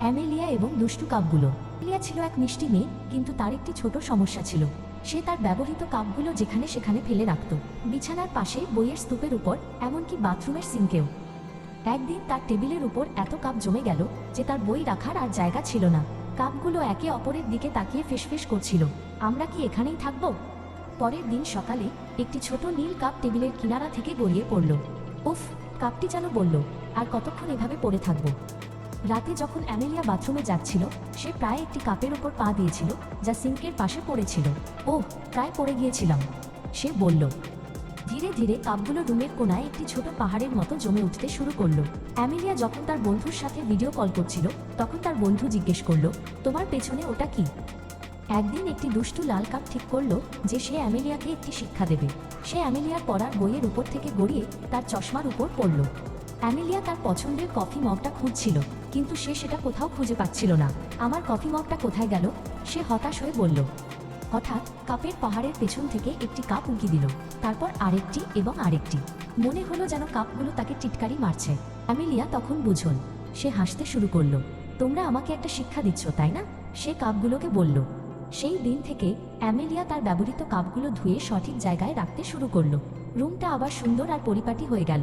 Amelia এবং দুষ্টু কাপগুলো অ্যামেলিয়া ছিল এক মিষ্টি মেয়ে, কিন্তু তার একটি ছোট সমস্যা ছিল। সে তার ব্যবহৃত কাপগুলো যেখানে সেখানে ফেলে রাখত। বিছানার পাশে বইয়ের স্তূপের উপর, এমনকি বাথরুমের সিঙ্কেও। একদিন তার টেবিলের উপর এত কাপ জমে গেল যে তার বই রাখার আর জায়গা ছিল না। কাপগুলো একে অপরের দিকে তাকিয়ে ফিসফিস করছিল। আমরা কি এখানেই থাকব? পরের দিন সকালে একটি ছোট নীল কাপ টেবিলের কিনারা থেকে গড়িয়ে পড়ল। উফ, কাপটি যেন বলল, আর কতক্ষণ এভাবে পড়ে থাকব? রাতে যখন অ্যামেলিয়া বাথরুমে যাচ্ছিল, সে প্রায় একটি কাপের ওপর পা দিয়েছিল, যা সিঙ্কের পাশে পড়েছিল। ও প্রায় পড়ে গিয়েছিলাম। সে বলল, ধীরে ধীরে কাপগুলো রুমের কোনায় একটি ছোট পাহাড়ের মতো জমে উঠতে শুরু করল। অ্যামেলিয়া যখন তার বন্ধুর সাথে ভিডিও কল করছিল, তখন তার বন্ধু জিজ্ঞেস করল, তোমার পেছনে ওটা কি? একদিন একটি দুষ্টু লাল কাপ ঠিক করল যে সে অ্যামেলিয়াকে একটি শিক্ষা দেবে। সে অ্যামেলিয়ার পড়ার বইয়ের উপর থেকে গড়িয়ে তার চশমার উপর পড়ল। অ্যামেলিয়া তার পছন্দের কফি মগটা খুঁজছিল। কিন্তু সে সেটা কোথাও খুঁজে পাচ্ছিল না। আমার কফি মগটা কোথায় গেল? সে হতাশ হয়ে বলল, হঠাৎ কাপের পাহাড়ের পেছন থেকে একটি কাপ উঁকি দিল, তারপর আরেকটি এবং আরেকটি। মনে হলো যেন কাপগুলো তাকে টিটকারি মারছে। অ্যামেলিয়া তখন বুঝল, সে হাসতে শুরু করল, তোমরা আমাকে একটা শিক্ষা দিচ্ছ, তাই না? সে কাপগুলোকে বলল, সেই দিন থেকে অ্যামেলিয়া তার ব্যবহৃত কাপগুলো ধুয়ে সঠিক জায়গায় রাখতে শুরু করল। রুমটা আবার সুন্দর আর পরিপাটি হয়ে গেল।